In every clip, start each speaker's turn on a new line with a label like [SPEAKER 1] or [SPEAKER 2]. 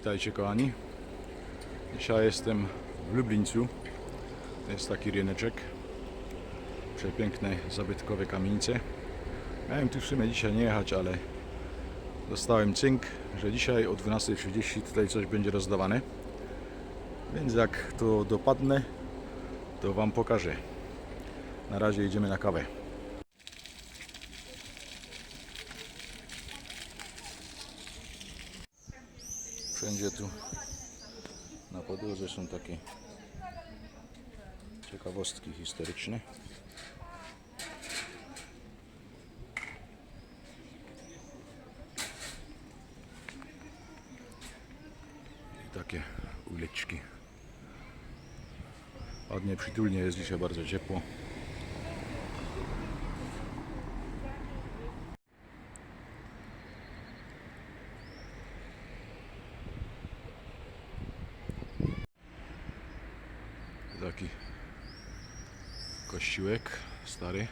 [SPEAKER 1] Witajcie kochani. Dzisiaj jestem w Lublińcu. Jest taki ryneczek. Przepiękne, zabytkowe kamienice. Miałem tu w sumie dzisiaj nie jechać, ale dostałem cynk, że dzisiaj o 12.30 tutaj coś będzie rozdawane. Więc jak to dopadnę, to Wam pokażę. Na razie idziemy na kawę. Wszędzie tu na podłodze są takie ciekawostki historyczne. I takie uliczki. Ładnie, przytulnie jest dzisiaj bardzo ciepło. Taki kościółek stary.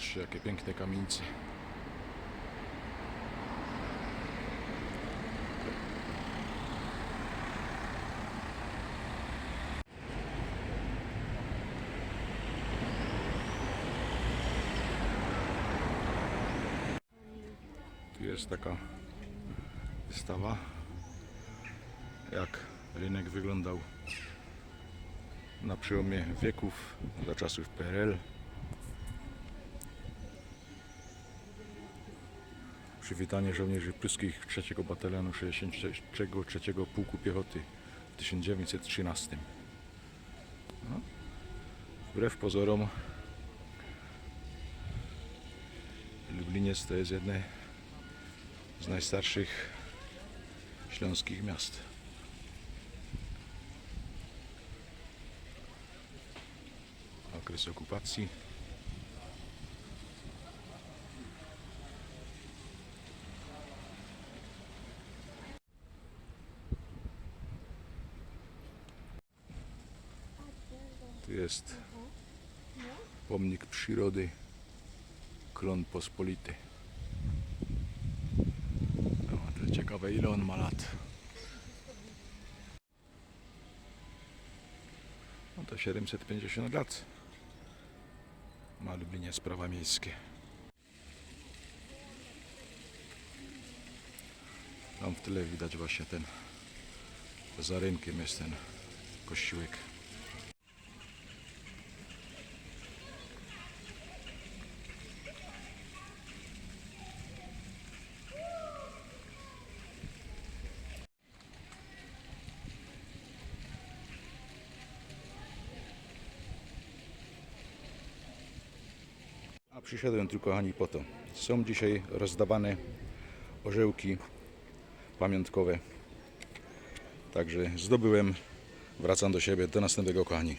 [SPEAKER 1] Patrzcie jakie piękne kamienice. Tu jest taka wystawa jak rynek wyglądał na przełomie wieków za czasów PRL. Przywitanie żołnierzy pruskich 3 Batalionu 63 Pułku Piechoty w 1913. No. Wbrew pozorom Lubliniec to jest jedne z najstarszych śląskich miast. Okres okupacji Tu jest pomnik przyrody Klon Pospolity. O, to ciekawe ile on ma lat. No to 750 lat. Ma Lublinie sprawa miejskie. Tam w tyle widać właśnie ten za rynkiem jest ten kościółek. Przyszedłem tu kochani po to. Są dzisiaj rozdawane orzełki pamiątkowe. Także zdobyłem, wracam do siebie. Do następnego kochani.